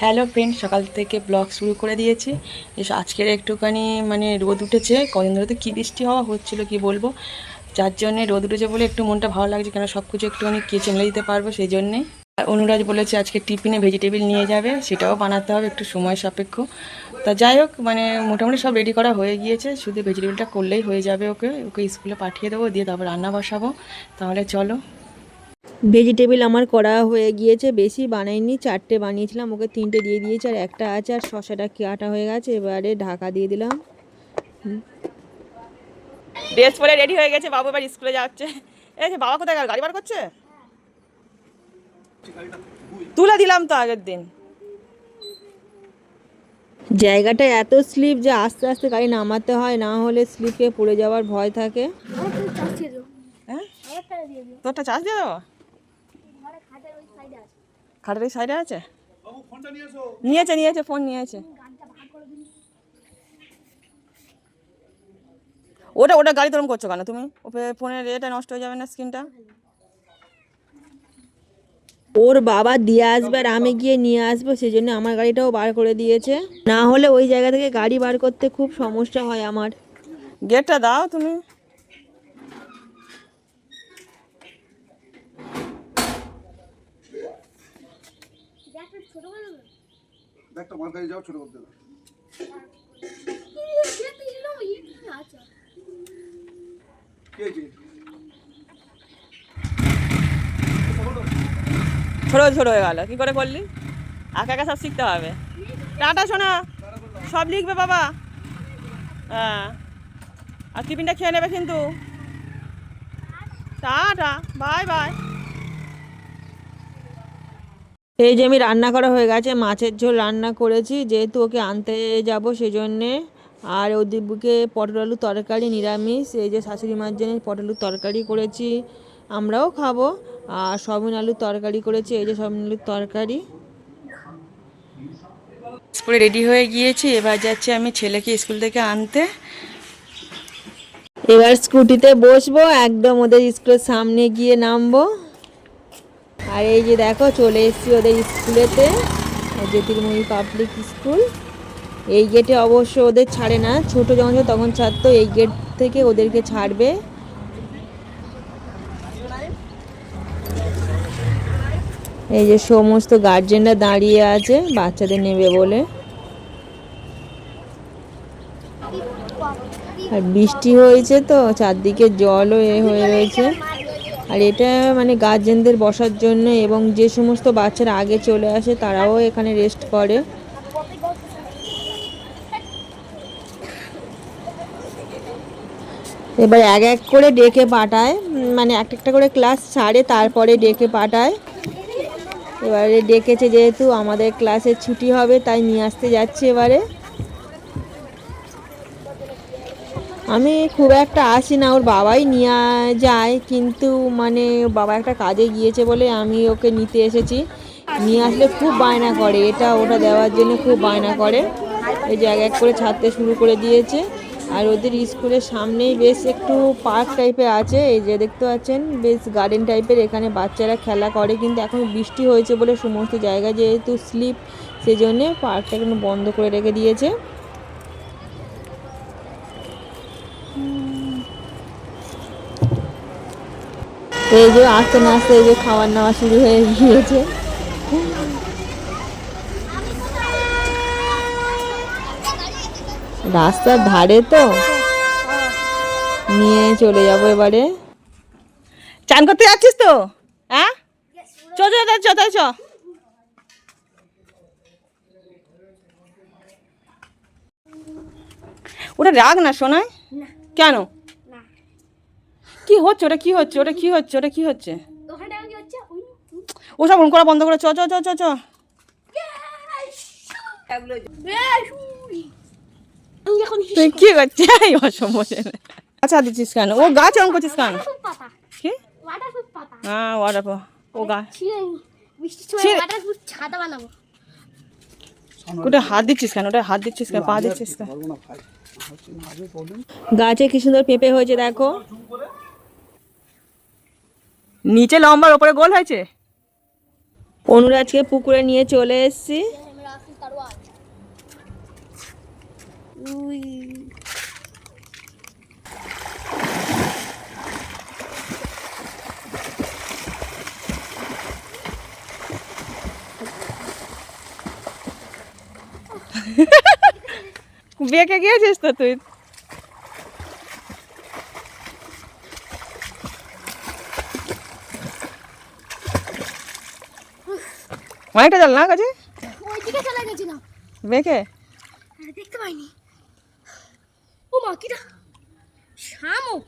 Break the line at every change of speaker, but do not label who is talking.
Hello friend সকাল থেকে blog শুরু করে দিয়েছি। আজকের একটুখানি মানে রোদ উঠেছে, কদিন ধরে তো কী বৃষ্টি হওয়া হচ্ছিল কি বলব? যার জন্যে রোদ উঠেছে বলে একটু মনটা ভালো লাগছে, কেন সব কিছু একটুখানি কেচে মেলে দিতে পারব সেই জন্যে। আর অনুরাজ বলেছে আজকে টিফিনে ভেজিটেবিল নিয়ে যাবে, সেটাও বানাতে হবে একটু সময় সাপেক্ষ। তা যাই হোক মানে মোটামুটি সব রেডি করা হয়ে গিয়েছে, শুধু ভেজিটেবিলটা করলেই হয়ে যাবে ওকে ওকে স্কুলে পাঠিয়ে দেবো, দিয়ে তারপর রান্না বসাবো। তাহলে চলো।
ভেজিটেবিল আমার করা হয়ে গিয়েছে বেশি বানাইনি চারটে বানিয়েছিলাম ওকে তিনটে দিয়ে দিয়েছি আর একটা আছে আর শশাটা কাটা হয়ে গেছে এবারে ঢাকা দিয়ে দিলাম।
ড্রেস পরে রেডি হয়ে গেছে বাবু এবার স্কুলে যাচ্ছে। এই যে বাবা কোথায় গেল গাড়ি বার করছে? তুলে দিলাম তো আগের দিন।
জায়গাটা এত স্লিপ যে আস্তে আস্তে গাড়ি নামাতে হয় না হলে স্লিপে পড়ে যাওয়ার ভয় থাকে।
হ্যাঁ? তোরটা চার্জ দিয়ে দেবো? খাটের সাইডে আছে? নিয়েছে? নিয়েছে ফোন নিয়েছে। ওটা ওটা গাড়ি তরম করছ কেন তুমি? ওপরে ফোনের এটা নষ্ট হয়ে যাবে না স্ক্রিনটা?
ওর বাবা দিয়ে আসবে আর আমি গিয়ে নিয়ে আসব সেই জন্য আমার গাড়িটাও বার করে দিয়েছে। না হলে ওই জায়গা থেকে গাড়ি বার করতে খুব সমস্যা হয় আমার।
গেটটা দাও তুমি।
ব্যাগটা মার কাছে যাও, ছোট দাও।
ছোট ছোট হয়ে গেল। কি করে করলি? একা একা সব শিখতে হবে। টাটা শোনা সব লিখবে বাবা। হ্যাঁ। আর টিফিনটা খেয়ে নেবে কিন্তু। টাটা। Bye bye.
এই যে আমি রান্না করা হয়ে গেছে মাছের ঝোল রান্না করেছি যেহেতু ওকে আনতে যাব সেই জন্যে আর ওদিকে পটল আলু তরকারি নিরামিষ এই যে শাশুড়ি মার জন্য পটল তরকারি করেছি আমরাও খাব। আর সবিন আলুর তরকারি করেছি এই যে সবিন আলুর তরকারি।
স্কুলে রেডি হয়ে গিয়েছি এবার যাচ্ছি আমি ছেলেকে স্কুল থেকে আনতে।
এবার স্কুটিতে বসবো একদম ওদের স্কুলের সামনে গিয়ে নামবো। আর এই যে দেখো, চলে এসেছি ওদের স্কুলেতে জ্যোতির্ময়ী পাবলিক স্কুল এই গেটে অবশ্য ওদের ছাড়ে না, ছোট যখন তখন ছাড়তো, এই গেট থেকে ওদেরকে ছাড়বে। এই যে সমস্ত গার্জেনরা দাঁড়িয়ে আছে, বাচ্চাদের নেবে বলে। আর বৃষ্টি হয়েছে তো, চারদিকে জলও এ হয়ে রয়েছে। আর এটা মানে গার্জেনদের বসার জন্য এবং যে সমস্ত বাচ্চারা আগে চলে আসে তারাও এখানে রেস্ট করে। এবার এক এক করে ডেকে পাঠায় মানে এক একটা করে ক্লাস ছাড়ে, তারপরে ডেকে পাঠায়। এবারে ডেকেছে যেহেতু আমাদের ক্লাসের ছুটি হবে, তাই নিয়ে আসতে যাচ্ছে এবারে। আমি খুব একটা আসি না, ওর বাবাই নিয়ে যায়, কিন্তু মানে বাবা একটা কাজে গিয়েছে বলে আমি ওকে নিতে এসেছি। নিয়ে আসলে খুব বায়না করে, এটা ওটা দেওয়ার জন্য খুব বায়না করে। এই যে এক এক করে ছাড়তে শুরু করে দিয়েছে। আর ওদের স্কুলের সামনেই বেশ একটু পার্ক টাইপের আছে, এই যে দেখতে পাচ্ছেন, বেশ গার্ডেন টাইপের, এখানে বাচ্চারা খেলা করে, কিন্তু এখন বৃষ্টি হয়েছে বলে সমস্ত জায়গা যেহেতু স্লিপ সেই জন্যে পার্কটা এখন বন্ধ করে রেখে দিয়েছে। এই যে আস্তে না আস্তে এই যে খাবার নেওয়া শুরু হয়ে গিয়েছে। রাস্তার ধারে তো। নিয়ে চলে যাব এবারে।
চান করতে যাচ্ছিস তো? হ্যাঁ? চ চ চ চ চ। ওটা রাগ না শোনায়? কেন? হচ্ছে? ওটা কি হচ্ছে? ওটা কি হচ্ছে? ওটা কি হচ্ছে? ওসব ফোন করা বন্ধ করে চ চ চ চ চ। তুই কি করছিস? অসম্ভব আচ্ছা দিচ্ছিস কেন? ও গাছ অঙ্ক করছিস কেন? কি? হ্যাঁ ওয়াটার ও গাছ
ছাতা বানাবো।
ওটা হাত দিচ্ছিস কেন? ওটা হাত দিচ্ছিস কেন? পা দিচ্ছিস কেন?
গাছে কি সুন্দর পেঁপে হয়েছে দেখো।
নিচে লম্বার ওপরে গোল হয়েছে?
অনুরাজকে পুকুরে নিয়ে চলে এসছি।
বেঁকে গিয়েছিস তো তুই? অনেকটা জল না কাছে?
ওইদিকে চলে গেছিলাম
বেঁকে
আর দেখতে পাইনি। ও মা কিটা শামুক।